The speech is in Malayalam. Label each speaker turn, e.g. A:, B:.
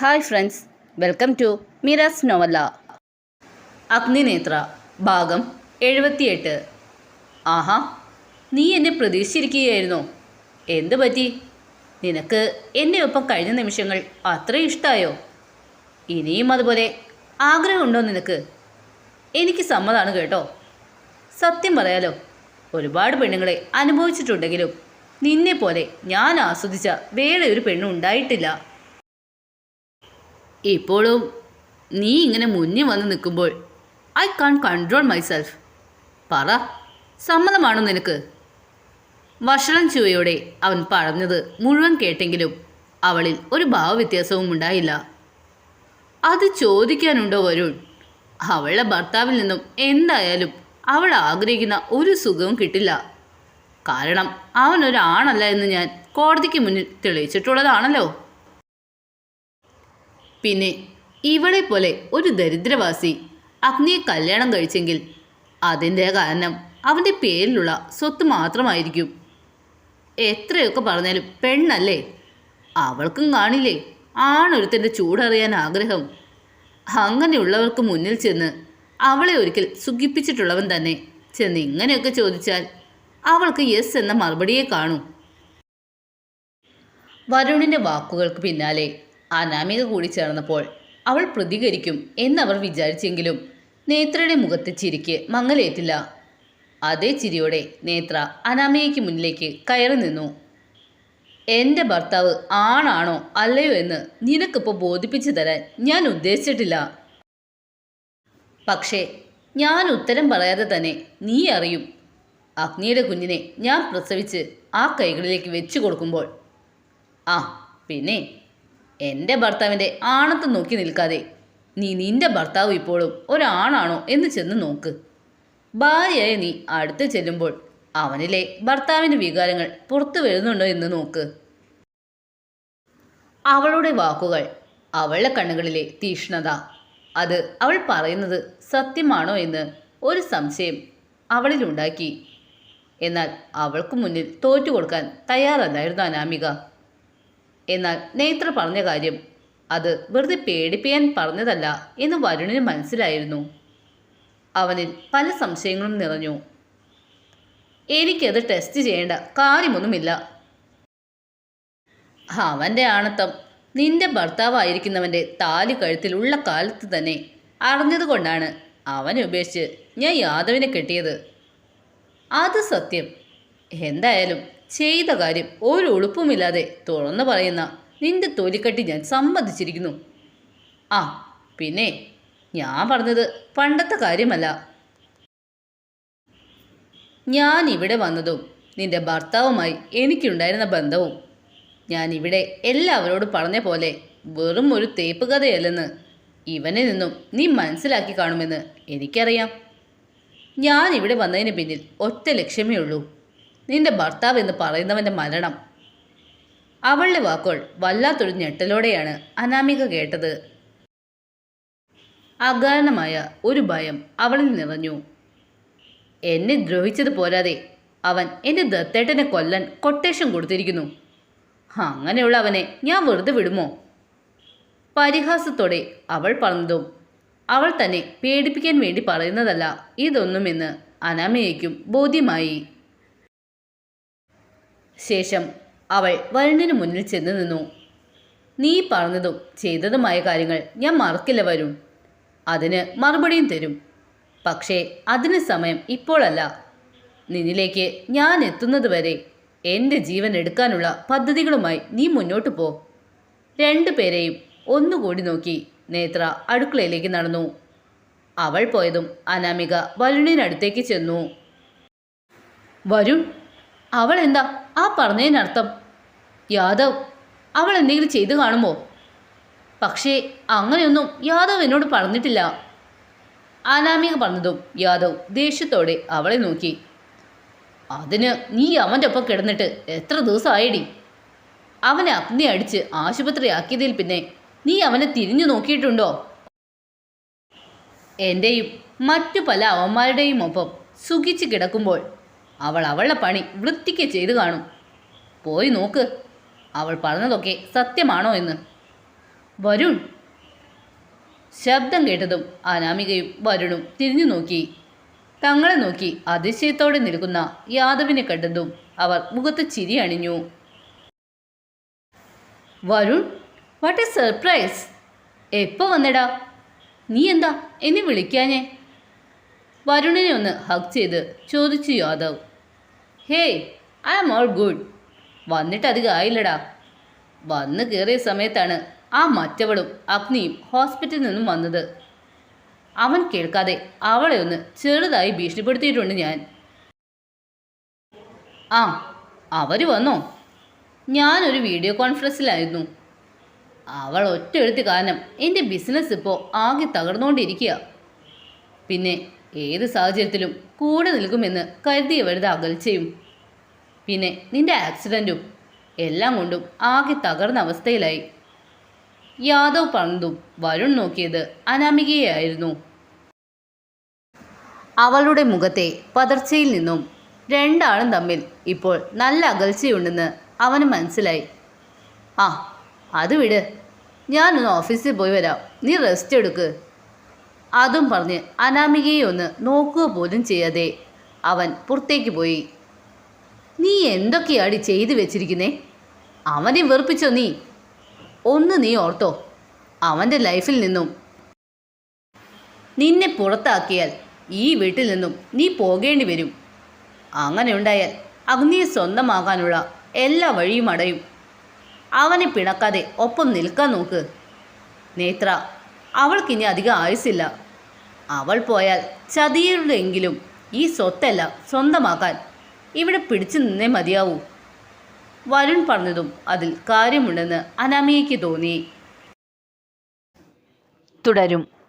A: Hi friends welcome to Miras novella. Agninetra ഭാഗം എഴുപത്തിയെട്ട്. ആഹാ നീ എന്നെ പ്രതീക്ഷിച്ചിരിക്കുകയായിരുന്നോ? എന്ത് പറ്റി? നിനക്ക് എന്റെ ഒപ്പം കഴിഞ്ഞ നിമിഷങ്ങൾ അത്രയും ഇഷ്ടമായോ ഇനിയും അതുപോലെ ആഗ്രഹമുണ്ടോ നിനക്ക്? എനിക്ക് സമ്മതമാണ് കേട്ടോ. സത്യം പറയാലോ ഒരുപാട് പെണ്ണുങ്ങളെ അനുഭവിച്ചിട്ടുണ്ടെങ്കിലും നിന്നെ പോലെ ഞാൻ ആസ്വദിച്ച വേറെ ഒരു പെണ്ണും ഉണ്ടായിട്ടില്ല. ഇപ്പോഴും നീ ഇങ്ങനെ മുന്നിൽ വന്ന് നിൽക്കുമ്പോൾ ഐ കാൺ കൺട്രോൾ മൈസെൽഫ്. പറ സമ്മതമാണോ നിനക്ക്? വഷളം ചുവയോടെ അവൻ പറഞ്ഞത് മുഴുവൻ കേട്ടെങ്കിലും അവളിൽ ഒരു ഭാവവ്യത്യാസവും ഉണ്ടായില്ല. അത് ചോദിക്കാനുണ്ടോ വരുൺ? അവളുടെ ഭർത്താവിൽ നിന്നും എന്തായാലും അവൾ ആഗ്രഹിക്കുന്ന ഒരു സുഖവും കിട്ടില്ല. കാരണം അവൻ ഒരാണല്ല എന്ന് ഞാൻ കോടതിക്ക് മുന്നിൽ തെളിയിച്ചിട്ടുള്ളതാണല്ലോ. പിന്നെ ഇവളെ പോലെ ഒരു ദരിദ്രവാസി അഗ്നിയെ കല്യാണം കഴിച്ചെങ്കിൽ അതിന്റെ കാരണം അവന്റെ പേരിലുള്ള സ്വത്ത് മാത്രമായിരിക്കും. എത്രയൊക്കെ പറഞ്ഞാലും പെണ്ണല്ലേ? അവൾക്കും കാണില്ലേ? ആണൊരുത്തന്റെ ചൂടറിയാൻ ആഗ്രഹം. അങ്ങനെയുള്ളവർക്ക് മുന്നിൽ ചെന്ന് അവളെ ഒരിക്കൽ സുഖിപ്പിച്ചിട്ടുള്ളവൻ തന്നെ ചെന്ന് ഇങ്ങനെയൊക്കെ ചോദിച്ചാൽ അവൾക്ക് യെസ് എന്ന മറുപടിയെ കാണും. വരുണിന്റെ വാക്കുകൾക്ക് പിന്നാലെ അനാമിക കൂടി ചേർന്നപ്പോൾ അവൾ പ്രതികരിക്കും എന്നവർ വിചാരിച്ചെങ്കിലും നേത്രയുടെ മുഖത്തെ ചിരിക്ക് മങ്ങലേറ്റില്ല. അതേ ചിരിയോടെ നേത്ര അനാമികയ്ക്ക് മുന്നിലേക്ക് കയറി നിന്നു. എന്റെ ഭർത്താവ് ആണാണോ അല്ലയോ എന്ന് നിനക്കിപ്പോൾ ബോധിപ്പിച്ചു തരാൻ ഞാൻ ഉദ്ദേശിച്ചിട്ടില്ല. പക്ഷേ ഞാൻ ഉത്തരം പറയാതെ തന്നെ നീ അറിയും. അഗ്നിയുടെ കുഞ്ഞിനെ ഞാൻ പ്രസവിച്ച് ആ കൈകളിലേക്ക് വെച്ചു കൊടുക്കുമ്പോൾ. ആ പിന്നെ? എന്റെ ഭർത്താവിന്റെ ആണത്ത് നോക്കി നിൽക്കാതെ നീ നിന്റെ ഭർത്താവ് ഇപ്പോഴും ഒരാണാണോ? എന്ന് ചെന്ന് നോക്ക്. ഭാര്യയായ നീ അടുത്ത് ചെല്ലുമ്പോൾ അവനിലെ ഭർത്താവിന്റെ വികാരങ്ങൾ പുറത്തു വരുന്നുണ്ടോ എന്ന് നോക്ക്. അവളുടെ വാക്കുകൾ അവളുടെ കണ്ണുകളിലെ തീഷ്ണത അത് അവൾ പറയുന്നത് സത്യമാണോ എന്ന് ഒരു സംശയം അവളിലുണ്ടാക്കി. എന്നാൽ അവൾക്ക് മുന്നിൽ തോറ്റു കൊടുക്കാൻ തയ്യാറല്ലായിരുന്നു അനാമിക. എന്നാൽ നേത്ര പറഞ്ഞ കാര്യം അത് വെറുതെ പേടിപ്പിക്കാൻ പറഞ്ഞതല്ല എന്ന് വരുണിന് മനസ്സിലായിരുന്നു. അവനിൽ പല സംശയങ്ങളും നിറഞ്ഞു. എനിക്കത് ടെസ്റ്റ് ചെയ്യേണ്ട കാര്യമൊന്നുമില്ല. അവന്റെ ആണത്തം നിന്റെ ഭർത്താവായിരിക്കുന്നവന്റെ താലി കഴുത്തിലുള്ള കാലത്ത് തന്നെ അറിഞ്ഞതുകൊണ്ടാണ് അവനെ ഉപേക്ഷിച്ച് ഞാൻ യാദവിനെ കെട്ടിയത്. അത് സത്യം. എന്തായാലും ചെയ്ത കാര്യം ഒരു ഉളുപ്പുമില്ലാതെ തുറന്നു പറയുന്ന നിന്റെ തൊലിക്കട്ടി ഞാൻ സമ്മതിച്ചിരിക്കുന്നു. ആ പിന്നെ ഞാൻ പറഞ്ഞത് പണ്ടത്തെ കാര്യമല്ല. ഞാൻ ഇവിടെ വന്നതും നിന്റെ ഭർത്താവുമായി എനിക്കുണ്ടായിരുന്ന ബന്ധവും ഞാൻ ഇവിടെ എല്ലാവരോടും പറഞ്ഞ പോലെ വെറും ഒരു തേപ്പ് കഥയല്ലെന്ന് ഇവനിൽ നിന്നും നീ മനസ്സിലാക്കി കാണുമെന്ന് എനിക്കറിയാം. ഞാൻ ഇവിടെ വന്നതിന് പിന്നിൽ ഒറ്റ ലക്ഷ്യമേ ഉള്ളൂ. നിന്റെ ഭർത്താവ് എന്ന് പറയുന്നവന്റെ മരണം. അവളുടെ വാക്കുകൾ വല്ലാത്തൊരു ഞെട്ടലോടെയാണ് അനാമിക കേട്ടത്. അകാരണമായ ഒരു ഭയം അവളിൽ നിറഞ്ഞു. എന്നെ ദ്രോഹിച്ചത് പോരാതെ അവൻ എന്റെ ദത്തേട്ടനെ കൊല്ലാൻ കൊട്ടേഷൻ കൊടുത്തിരിക്കുന്നു. അങ്ങനെയുള്ള അവനെ ഞാൻ വെറുതെ വിടുമോ? പരിഹാസത്തോടെ അവൾ പറഞ്ഞതും അവൾ തന്നെ പേടിപ്പിക്കാൻ വേണ്ടി പറയുന്നതല്ല ഇതൊന്നുമെന്ന് അനാമയ്ക്കും ബോധ്യമായി. ശേഷം അവൾ വരുണിന് മുന്നിൽ ചെന്ന് നിന്നു. നീ പറഞ്ഞതും ചെയ്തതുമായ കാര്യങ്ങൾ ഞാൻ മറക്കില്ല വരും അതിന് മറുപടിയും തരും. പക്ഷേ അതിന് സമയം ഇപ്പോഴല്ല. നിന്നിലേക്ക് ഞാൻ എത്തുന്നത് വരെ എന്റെ ജീവൻ എടുക്കാനുള്ള പദ്ധതികളുമായി നീ മുന്നോട്ട് പോ. രണ്ടു പേരെയും ഒന്നുകൂടി നോക്കി നേത്ര അടുക്കളയിലേക്ക് നടന്നു. അവൾ പോയതും അനാമിക വരുണിനടുത്തേക്ക് ചെന്നു. വരുൺ അവൾ എന്താ ആ പറഞ്ഞതിനർത്ഥം യാദവ് അവൾ എന്തെങ്കിലും ചെയ്തു കാണുമോ? പക്ഷേ അങ്ങനെയൊന്നും യാദവ് എന്നോട് പറഞ്ഞിട്ടില്ല. അനാമിക പറഞ്ഞതും യാദവ് ദേഷ്യത്തോടെ അവളെ നോക്കി. അതിന് നീ അവന്റെ ഒപ്പം കിടന്നിട്ട് എത്ര ദിവസമായിടി? അവനെ അഗ്നി അടിച്ച് ആശുപത്രിയാക്കിയതിൽ പിന്നെ നീ അവനെ തിരിഞ്ഞു നോക്കിയിട്ടുണ്ടോ? എന്റെയും മറ്റു പല അവന്മാരുടെയും ഒപ്പം സുഖിച്ച് കിടക്കുമ്പോൾ അവൾ അവളുടെ പണി വൃത്തിക്ക് ചെയ്തു കാണും. പോയി നോക്ക്. അവൾ പറഞ്ഞതൊക്കെ സത്യമാണോ എന്ന്. വരുൺ. ശബ്ദം കേട്ടതും അനാമികയും വരുണും തിരിഞ്ഞു നോക്കി. തങ്ങളെ നോക്കി അതിശയത്തോടെ നിൽക്കുന്ന യാദവിനെ കണ്ടതും അവർ മുഖത്ത് ചിരി അണിഞ്ഞു. വരുൺ വാട്ട് എ സർപ്രൈസ് എപ്പോൾ വന്നടാ? നീ എന്താ? എന്നെ വിളിക്കാഞ്ഞേ? വരുണിനെ ഒന്ന് ഹഗ് ചെയ്ത് ചോദിച്ചു Yadav. Hey I am all good. വന്നിട്ട് അധികം ആയില്ലടാ. വന്ന് കയറിയ സമയത്താണ് ആ മറ്റവളും അഗ്നിയും ഹോസ്പിറ്റലിൽ നിന്നും വന്നത്. അവൻ കേൾക്കാതെ അവളെ ഒന്ന് ചെറുതായി ഭീഷണിപ്പെടുത്തിയിട്ടുണ്ട് ഞാൻ. ആ അവർ വന്നോ? ഞാനൊരു വീഡിയോ കോൺഫറൻസിലായിരുന്നു. അവൾ ഒറ്റ എഴുത്തി കാരണം എന്റെ ബിസിനസ് ഇപ്പോൾ ആകെ തകർന്നുകൊണ്ടിരിക്കുക. പിന്നെ ഏത് സാഹചര്യത്തിലും കൂടെ നിൽക്കുമെന്ന് കരുതിയവരുടെ അകൽച്ചയും. പിന്നെ നിന്റെ ആക്സിഡന്റും എല്ലാം കൊണ്ടും ആകെ തകർന്ന അവസ്ഥയിലായി. യാദവ് പറഞ്ഞതും വരുൺ നോക്കിയത് അനാമികയായിരുന്നു. അവളുടെ മുഖത്തെ പതർച്ചയിൽ നിന്നും രണ്ടാളും തമ്മിൽ ഇപ്പോൾ നല്ല അകൽച്ചയുണ്ടെന്ന് അവന് മനസ്സിലായി. ആ അത് വിട്. ഞാനൊന്ന് ഓഫീസിൽ പോയി വരാം. നീ റെസ്റ്റ് എടുക്ക്. അതും പറഞ്ഞ് അനാമികയെ ഒന്ന് നോക്കുക പോലും ചെയ്യാതെ അവൻ പുറത്തേക്ക് പോയി. നീ എന്തൊക്കെയാടി ചെയ്തു വെച്ചിരിക്കുന്നേ? അവനെ വെറുപ്പിച്ചോ നീ? ഒന്ന് നീ ഓർത്തോ. അവന്റെ ലൈഫിൽ നിന്നും നിന്നെ പുറത്താക്കിയാൽ ഈ വീട്ടിൽ നിന്നും നീ പോകേണ്ടി വരും. അങ്ങനെ ഉണ്ടായാൽ അഗ്നിയെ സ്വന്തമാകാനുള്ള എല്ലാ വഴിയും അടയും. അവനെ പിണക്കാതെ ഒപ്പം നിൽക്കാൻ നോക്ക്. നേത്ര അവൾക്കിനി അധികം ആയുസില്ല അവൾ പോയാൽ ചതിയുടെയെങ്കിലും ഈ സ്വത്തല്ല സ്വന്തമാക്കാൻ ഇവിടെ പിടിച്ചു നിന്നേ മതിയാവൂ. വരുൺ പറഞ്ഞതും അതിൽ കാര്യമുണ്ടെന്ന് അനാമിയയ്ക്ക് തോന്നി. തുടരും.